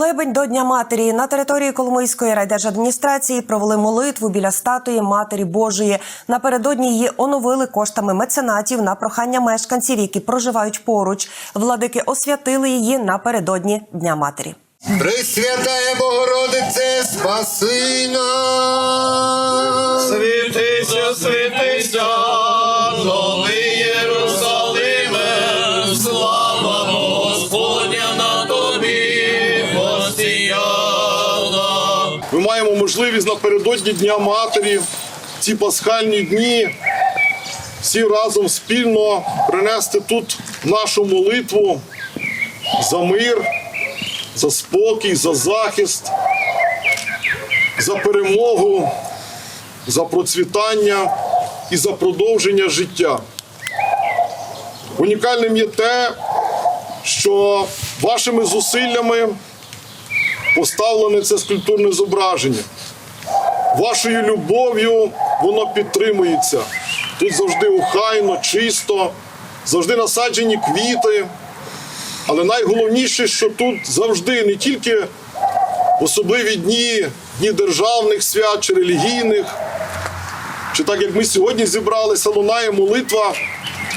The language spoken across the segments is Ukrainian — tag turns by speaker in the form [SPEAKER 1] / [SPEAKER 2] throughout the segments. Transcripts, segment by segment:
[SPEAKER 1] Молебень до Дня Матері на території Коломийської райдержадміністрації провели молитву біля статуї Матері Божої. Напередодні її оновили коштами меценатів на прохання мешканців, які проживають поруч. Владики освятили її напередодні Дня Матері.
[SPEAKER 2] Пресвятая Богородице, спаси нас!
[SPEAKER 3] Світися, світися,
[SPEAKER 4] маємо можливість напередодні Дня Матері ці пасхальні дні всі разом спільно принести тут нашу молитву за мир, за спокій, за захист, за перемогу, за процвітання і за продовження життя. Унікальним є те, що вашими зусиллями поставлене це скульптурне зображення. Вашою любов'ю воно підтримується. Тут завжди охайно, чисто, завжди насаджені квіти. Але найголовніше, що тут завжди не тільки особливі дні, дні державних свят чи релігійних, чи так як ми сьогодні зібралися, лунає молитва,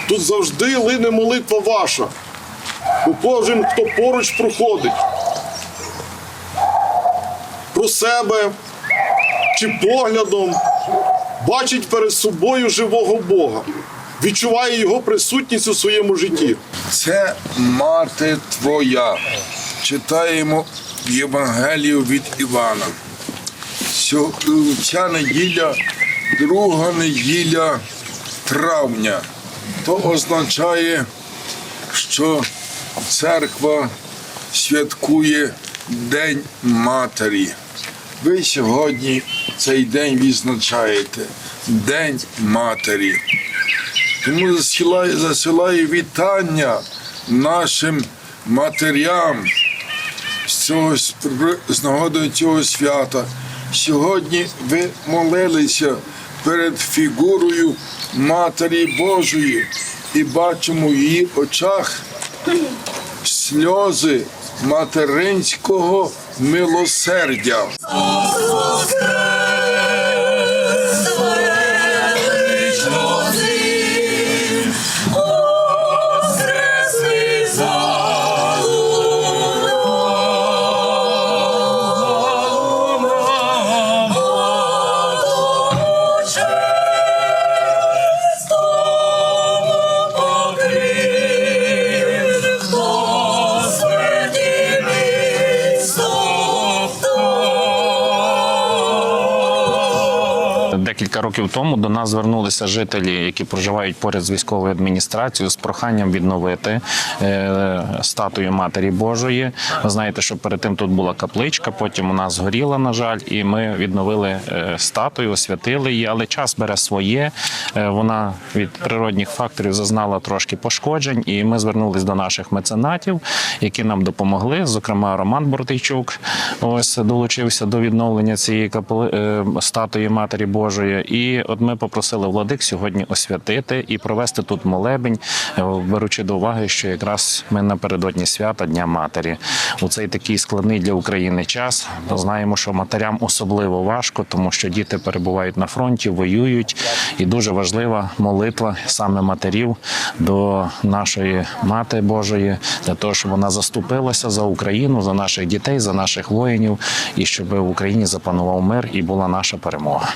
[SPEAKER 4] тут завжди лине молитва ваша. Бо кожен, хто поруч проходить, про себе чи поглядом бачить перед собою живого Бога, відчуває його присутність у своєму житті.
[SPEAKER 5] Це мати твоя. Читаємо Євангелію від Івана. Ця неділя, друга неділя травня. То означає, що церква святкує День Матері. Ви сьогодні цей день відзначаєте День Матері. Тому засилаю, засилаю вітання нашим матерям з, цього, з нагоди цього свята. Сьогодні ви молилися перед фігурою Матері Божої і бачимо в її очах сльози материнського милосердя.
[SPEAKER 6] Декілька років тому до нас звернулися жителі, які проживають поряд з військовою адміністрацією, з проханням відновити е, статую Матері Божої. Ви знаєте, що перед тим тут була капличка, потім нас згоріла, на жаль, і ми відновили е, статую, освятили її, але час бере своє. Е, Вона від природних факторів зазнала трошки пошкоджень, і ми звернулись до наших меценатів, які нам допомогли. Зокрема, Роман Бортийчук ось долучився до відновлення цієї капели е, статуї Матері Божої. І от ми попросили владик сьогодні освятити і провести тут молебень, е, беручи до уваги, що якраз ми напередодні свята Дня Матері. У цей такий складний для України час. Знаємо, що матерям особливо важко, тому що діти перебувають на фронті, воюють, і дуже важлива молитва саме матерів до нашої мати Божої, для того, щоб вона заступилася за Україну, за наших дітей, за наших воїнів, і щоб в Україні запанував мир і була наша перемога.